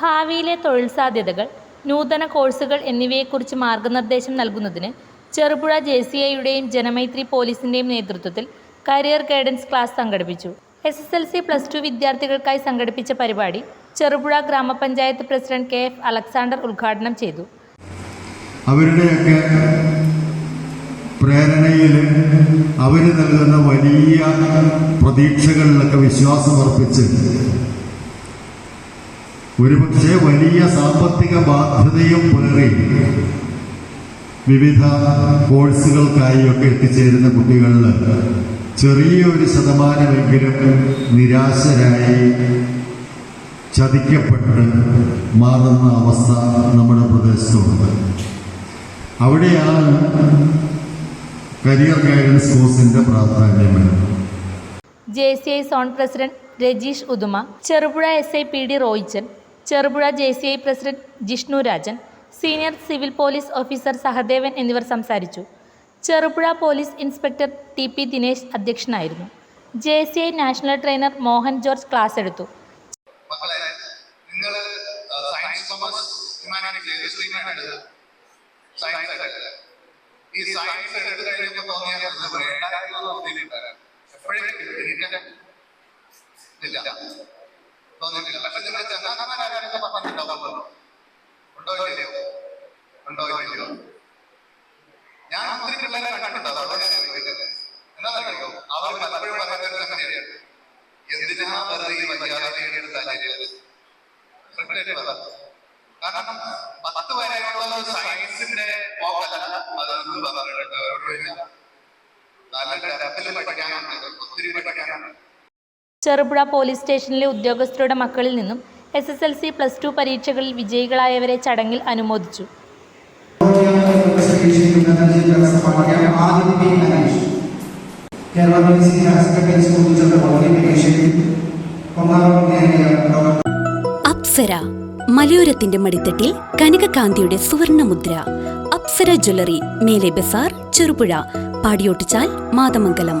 ഭാവിയിലെ തൊഴിൽ സാധ്യതകൾ നൂതന കോഴ്സുകൾ എന്നിവയെക്കുറിച്ച് മാർഗനിർദ്ദേശം നൽകുന്നതിന് ചെറുപുഴ ജെ സി ഐയുടെയും ജനമൈത്രി പോലീസിന്റെയും നേതൃത്വത്തിൽ കരിയർ ഗൈഡൻസ് ക്ലാസ് സംഘടിപ്പിച്ചു. S S L C plus two വിദ്യാർത്ഥികൾക്കായി സംഘടിപ്പിച്ച പരിപാടി ചെറുപുഴ ഗ്രാമപഞ്ചായത്ത് പ്രസിഡന്റ് കെ എഫ് അലക്സാണ്ടർ ഉദ്ഘാടനം ചെയ്തു. അവരുടെയൊക്കെ പ്രേരണയിൽ അവർ നൽകുന്ന വലിയ പ്രതീക്ഷകളിലൊക്കെ വിശ്വാസമർപ്പിച്ച് ഒരുപക്ഷെ വലിയ സാമ്പത്തിക ബാധ്യതയും പുലറി വിവിധ കോഴ്സുകൾക്കായി ഒക്കെ എത്തിച്ചേരുന്ന കുട്ടികളിൽ ചെറിയൊരു ശതമാനമെങ്കിലും നിരാശരായി ചതിക്കപ്പെട്ട് മാറുന്ന അവസ്ഥ നമ്മുടെ പ്രദേശത്തുണ്ട്. അവിടെയാണ് കരിയർ ഗൈഡൻസ് കോഴ്സിന്റെ പ്രാധാന്യം J C I zone president Rajeesh Uduma Cherupuzha S I P D Roychan Cherupuzha J C I president Jishnu Rajan senior civil police officer Sahadevan എന്നിവർ സംസാരിച്ചു. Cherupuzha police inspector T P Dinesh അധ്യക്ഷനായിരുന്നു. J C I national trainer Mohan George class എടുത്തു. എപ്പോഴും തോന്നിയിട്ടില്ല. പക്ഷെ നിങ്ങൾ ചങ്ങാത്തമാരൊക്കെ പറഞ്ഞിട്ടുണ്ടാവുമല്ലോ ഉണ്ടോ ഇല്ലയോ? ഉണ്ടോ ഇല്ലയോ? ഞാൻ ഒത്തിരി പിള്ളേരെ കണ്ടിട്ടുണ്ടോ. അതോടെ ഞാൻ ചോദിക്കുന്നത് എന്താണെന്നറിയോ? അവർ പലപ്പോഴും പറയുന്ന ഒരു സംഗതിയാണ് എന്തിനാ വെറുതെ ഈ താല്പര്യം സെക്രട്ടറി പറ. കാരണം പത്ത് വരെയുള്ള സയൻസിന്റെ പോക്കല്ല. അതൊന്നും പറഞ്ഞിട്ടുണ്ട്? അവരോട് നല്ല തരത്തിൽ പഠിക്കാനുണ്ട്. ഒത്തിരി പഠിക്കാനുണ്ട്. ചെറുപുഴ പോലീസ് സ്റ്റേഷനിലെ ഉദ്യോഗസ്ഥരുടെ മക്കളിൽ നിന്നും S S L C plus two പരീക്ഷകളിൽ വിജയികളായവരെ ചടങ്ങിൽ അനുമോദിച്ചു. അപ്സര മലയോരത്തിന്റെ മടിത്തട്ടിൽ കനകകാന്തിയുടെ സുവർണമുദ്ര. അപ്സര ജ്വല്ലറി മേലെ ബസാർ ചെറുപുഴ പാടിയോട്ടിച്ചാൽ മാതമംഗലം.